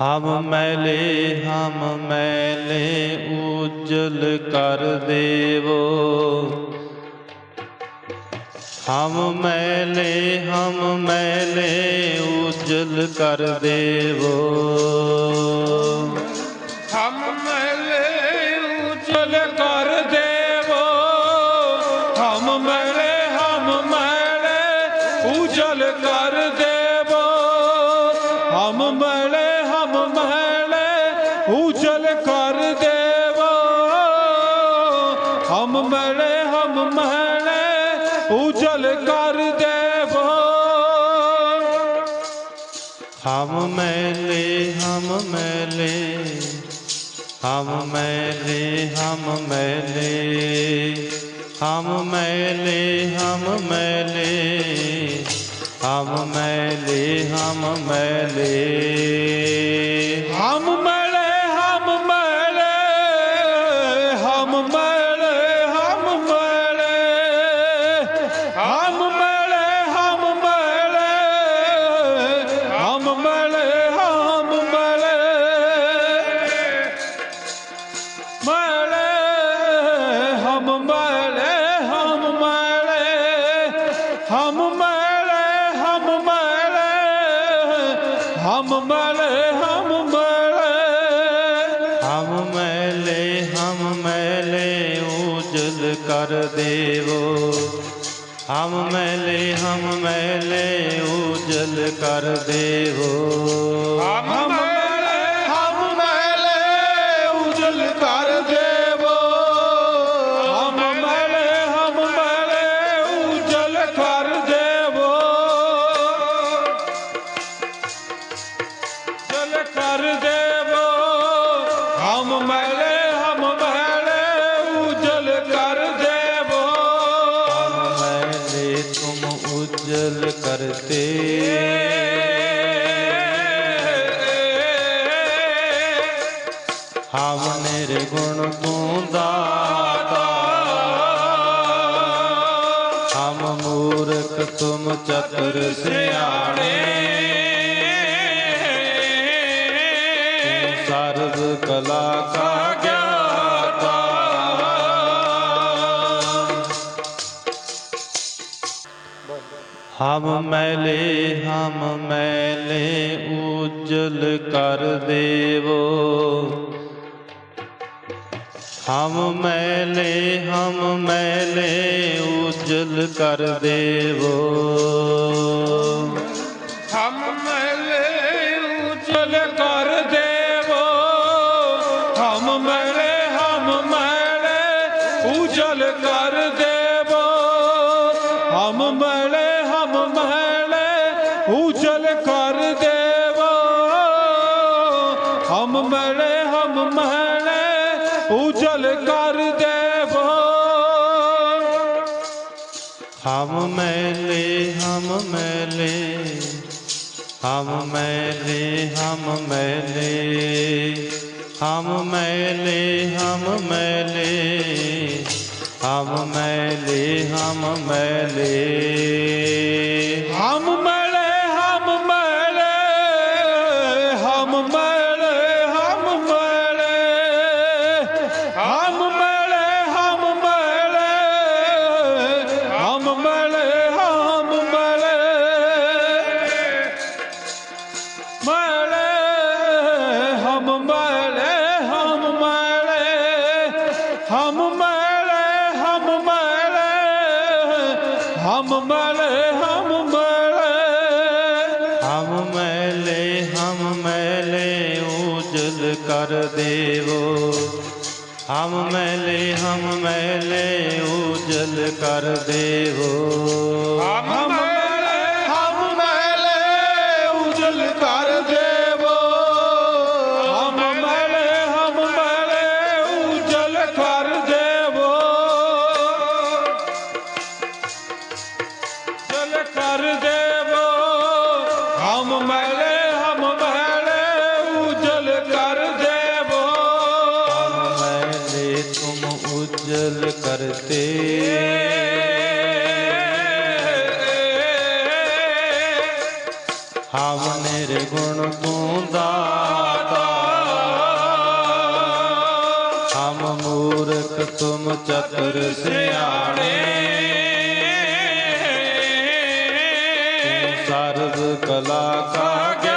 ਹਮ ਮੈਲੇ ਹਮ ਮੈਲੇ ਉਜਲ ਕਰ ਦੇਵੋ। ਹਮ ਮੈਲੇ ਹਮ ਮੈਲੇ ਉਜਲ ਕਰ ਦੇਵੋ। ਹਮ ਮੈਲੇ ਉਜਲ ਕਰ ਦੇਵੋ। ਹਮ ਮੈਲੇ ਹਮ ਮੈਲੇ ਉਜਲ ਕਰ ਦੇਵੋ मैले हम मैले उजल कर देवा हम मैले हम मैले उजल कर देवा हम मैले हम मैले हम मैले हम मैले हम मैले हम मैले हम मैं हम मैले हम मैले हम मैले हम मैले हम मैले हम मैले बड़े हम बड़े हम मैले हम मैले उजल कर देवो हम मैले हम मैले उजल कर देवो हम मैले हम मैले उजल कर कर देवो हम मैले हम मैले उजल कर देवो हम मैले तुम उजल करते हम निर्गुण तू दाता हम मूर्ख तुम चतुर सियाणे ਕਾਰਜ ਕਲਾ ਕਾ ਹਮ ਮੈਲੇ ਹਮ ਮੈਲੇ ਉਜਲ ਕਰ ਦੇਵੋ। ਹਮ ਮੈਲੇ ਹਮ ਮੈਲੇ ਉਜਲ ਕਰ ਦੇਵੋ। ਹਮ ਮੈਲੇ ਉਜਲ ਕਰ ਦੇ ਉਜਲ ਕਰ ਦੇਵੋ। ਹਮ ਮੈਲੇ ਹਮ ਮੈਲੇ ਉਜਲ ਕਰ ਦੇਵੋ। ਹਮ ਮੈਲੇ ਹਮ ਮੈਲੇ ਉਜਲ ਕਰ ਦੇਵੋ। ਹਮ ਮੈਲੇ ਹਮ ਮੈਲੇ ਹਮ ਮੈਲੇ ਹਮ ਮੈਲੇ ਹਮ ਮੈਲੇ ਹਮ ਮੈਲੇ। हम मैले हम मैले ਕਰ ਦੇਵੋ। ਹਮ ਮੈਲੇ ਹਮ ਮੈਲੇ ਉਜਲ ਕਰ ਦੇਵੋ। ਹਮ ਮੈਲੇ ਹਮ ਮੈਲੇ ਉਜਲ ਕਰ ਦੇਵੋ कर देवो हम मैले हम मैले उजल कर देवो हम मैले तुम उजल करते हम निर्गुण तू दाता हम मूर्ख तुम चतुर सियाणे ਸਿਆਣੇ ਤੂੰ ਸਰਬ ਕਲਾ ਕਾ